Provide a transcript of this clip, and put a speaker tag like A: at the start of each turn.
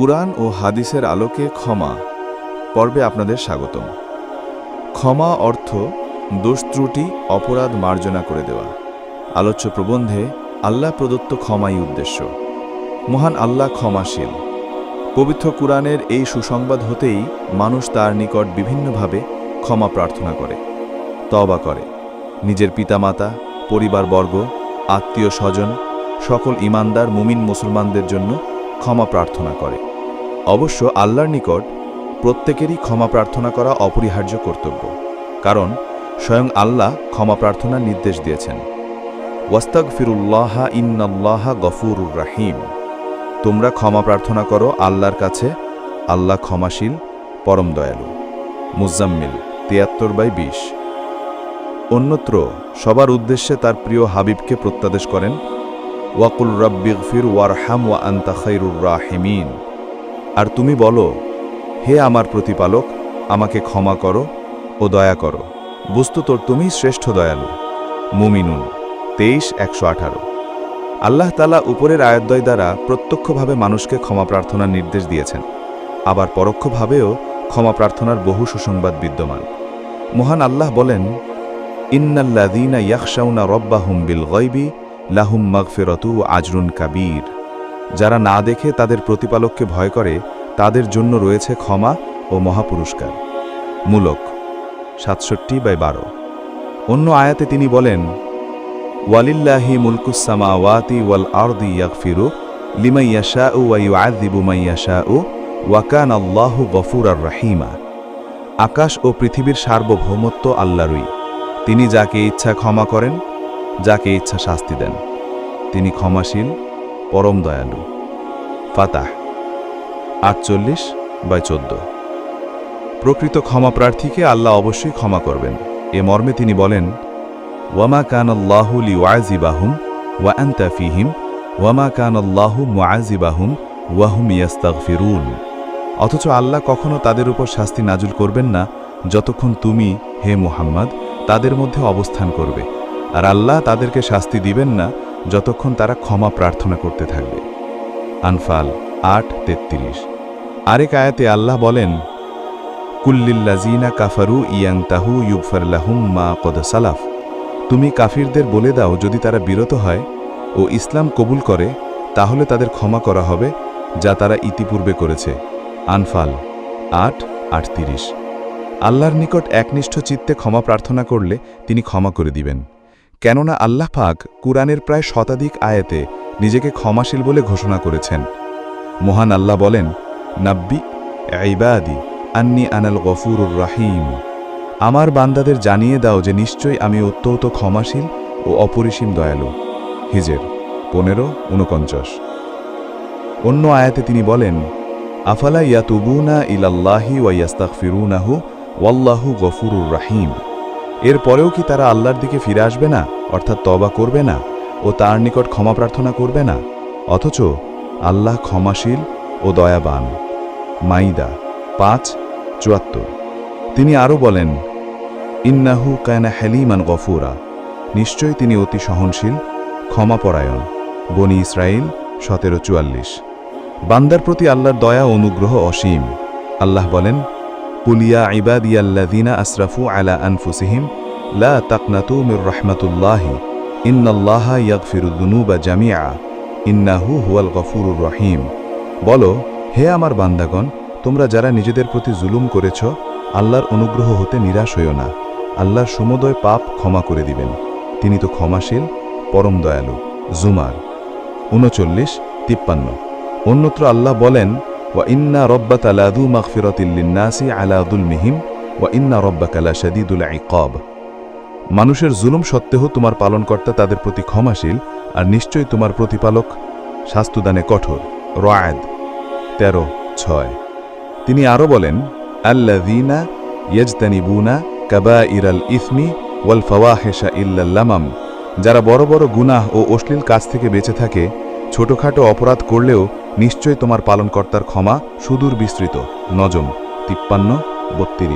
A: কুরআন ও হাদিসের আলোকে ক্ষমা। পর্বে আপনাদের স্বাগতম। ক্ষমা অর্থ দোষ ত্রুটি, অপরাধ মার্জনা করে দেওয়া। আলোচ্য প্রবন্ধে আল্লাহ প্রদত্ত ক্ষমাই উদ্দেশ্য। মহান আল্লাহ ক্ষমাশীল। পবিত্র কুরআনের এই সুসংবাদ হতেই মানুষ তার নিকট বিভিন্নভাবে ক্ষমা প্রার্থনা করে তবা করে। নিজের পিতামাতা, পরিবারবর্গ, আত্মীয় স্বজন, সকল ইমানদার মুমিন মুসলমানদের জন্য ক্ষমা প্রার্থনা করে। অবশ্য আল্লাহর নিকট প্রত্যেকেরই ক্ষমা প্রার্থনা করা অপরিহার্য কর্তব্য, কারণ স্বয়ং আল্লাহ ক্ষমা প্রার্থনার নির্দেশ দিয়েছেন। ওয়াস্তাক ফিরুল্লাহা ইন্নাল্লাহা গফুরুর রাহিম। তোমরা ক্ষমা প্রার্থনা করো আল্লাহর কাছে, আল্লাহ ক্ষমাশীল, পরম দয়ালু। মুজাম্মিল তিয়াত্তর বাই বিশ। অন্যত্র সবার উদ্দেশ্যে তার প্রিয় হাবিবকে প্রত্যাদেশ করেন, ওয়াকুল রব্বিগফির ওয়ারহাম ওয়া আন্তা খৈরুর রাহিমিন। আর তুমি বলো, হে আমার প্রতিপালক, আমাকে ক্ষমা করো ও দয়া করো। বস্তুতর তুমি শ্রেষ্ঠ দয়ালু। মুমিনুন, তেইশ, একশো আঠারো। আল্লাহ তালা উপরের আয়াদ্বয় দ্বারা প্রত্যক্ষভাবে মানুষকে ক্ষমা প্রার্থনার নির্দেশ দিয়েছেন। আবার পরোক্ষভাবেও ক্ষমা প্রার্থনার বহু সুসংবাদ বিদ্যমান। মহান আল্লাহ বলেন ইন্নাল্লাদিনা ইয়াকশাউনা রব্বাহুম বিল গয়বি, লাহুম মাগফিরতু আজরুন কাবীর। যারা না দেখে তাদের প্রতিপালককে ভয় করে, তাদের জন্য রয়েছে ক্ষমা ও মহাপুরস্কার। মূলক, সাতষট্টি বাই বারো। অন্য আয়াতে তিনি বলেন, ওয়ালিল্লাহি মুলকুসামা ওয়াতি ওয়াল আরদি ইয়াকফিরু লিমাইয়াশা উ ওয়াইউআদিবু মাইয়াশা উ ওয়াকান আল্লাহ গফুর আর রাহিমা। আকাশ ও পৃথিবীর সার্বভৌমত্ব আল্লাহরই। তিনি যাকে ইচ্ছা ক্ষমা করেন, যাকে ইচ্ছা শাস্তি দেন। তিনি ক্ষমাশীল পরম দয়ালু। ফাতাহ, আটচল্লিশ বাই চোদ্দ। প্রকৃত ক্ষমা প্রার্থীকে আল্লাহ অবশ্যই ক্ষমা করবেন। এ মর্মে তিনি বলেন, ওয়ামা কান আল্লাহু লি ওয়াজিবাহুম ওয়া আন্তা ফিহিম, ওয়ামা কান আল্লাহু মুআজিবাহুম ওয়াহুম ইয়াস্তাগফিরুন। অথচ আল্লাহ কখনো তাদের উপর শাস্তি নাজুল করবেন না, যতক্ষণ তুমি, হে মুহাম্মদ, তাদের মধ্যে অবস্থান করবে। আর আল্লাহ তাদেরকে শাস্তি দিবেন না যতক্ষণ তারা ক্ষমা প্রার্থনা করতে থাকবে। আনফাল আট, তেত্রিশ। আরেক আয়াতে আল্লাহ বলেন কুল্লিল্লাজিনা কাফারু ইয়াং তাহু ইউফারলাহুম মা কদ সালাফ। তুমি কাফিরদের বলে দাও, যদি তারা বিরত হয় ও ইসলাম কবুল করে, তাহলে তাদের ক্ষমা করা হবে, যা তারা ইতিপূর্বে করেছে। আনফাল আট, আটত্রিশ। আল্লাহর নিকট একনিষ্ঠ চিত্তে ক্ষমা প্রার্থনা করলে তিনি ক্ষমা করে দিবেন। কেননা আল্লাহ পাক কুরআনের প্রায় শতাধিক আয়াতে নিজেকে ক্ষমাশীল বলে ঘোষণা করেছেন। মহান আল্লাহ বলেন, নাব্বি, ইবাদি, আন্নি আনাল গফুরুর রাহিম। আমার বান্দাদের জানিয়ে দাও যে নিশ্চয়ই আমি অত্যন্ত ক্ষমাশীল ও অপরিসীম দয়ালু। হিজের পনেরো, উনপঞ্চাশ। অন্য আয়াতে তিনি বলেন, আফালা ইয়াতুবুনা ইলাল্লাহি ওয়াইয়াস্তাক ফিরুনাহু ওয়াল্লাহু গফুরুর রাহিম। এর পরেও কি তারা আল্লাহর দিকে ফিরে আসবে না, অর্থাৎ তবা করবে না, ও তার নিকট ক্ষমা প্রার্থনা করবে না? অথচ আল্লাহ ক্ষমাশীল ও দয়াবান। মাইদা পাঁচ, চুয়াত্তর। তিনি আরও বলেন, ইন্নাহু কায়না হ্যালিমান গফুরা। নিশ্চয়ই তিনি অতি সহনশীল, ক্ষমাপরায়ণ। বনি ইসরায়েল সতেরো চুয়াল্লিশ। বান্দার প্রতি আল্লাহর দয়া অনুগ্রহ অসীম। আল্লাহ বলেন পুলিয়া ইবাদিয়াল্লাদিনা আসরাফু আলা আনফুসিহিম লা তাকনাতু মির রহমাতুল্লাহি ইন্নাল্লাহা ইয়াগফিরুদ্দুনুবা জামিয়া ইন্নাহু হুয়াল গফুরুর রহিম বলো, হে আমার বান্দাগণ, তোমরা যারা নিজেদের প্রতি জুলুম করেছ, আল্লাহর অনুগ্রহ হতে নিরাশ হইও না। আল্লাহর সমুদয় পাপ ক্ষমা করে দিবেন। তিনি তো ক্ষমাশীল, পরম দয়ালু। জুমার। উনচল্লিশ, তিপ্পান্ন। অন্যত্র আল্লাহ বলেন ইন্না রব্বাক আলাদু মাগফিরাতিল্লিন্নাসি আলাদুল মিহিম ওয়া ইন্না রব্বাকালা শাদীদুল ইকাব। মানুষের জুলুম সত্ত্বেও তোমার পালনকর্তা তাদের প্রতি ক্ষমাশীল, আর নিশ্চয়ই তোমার প্রতিপালক শাস্তুদানে কঠোর। রায়দ তেরো ছয়। তিনি আরও বলেন আল্লাদিনা ইয়জতানিবুনা কাবা ইরাল ইসমি ওয়াল ফওয়াহেশা ইল্লাল্লামাম যারা বড় বড় গুনাহ ও অশ্লীল কাজ থেকে বেঁচে থাকে ছোটখাটো অপরাধ করলেও নিশ্চয় তোমার পালনকর্তার ক্ষমা সুদূর বিস্তৃত নজম তিপ্পান্ন বত্রিশ।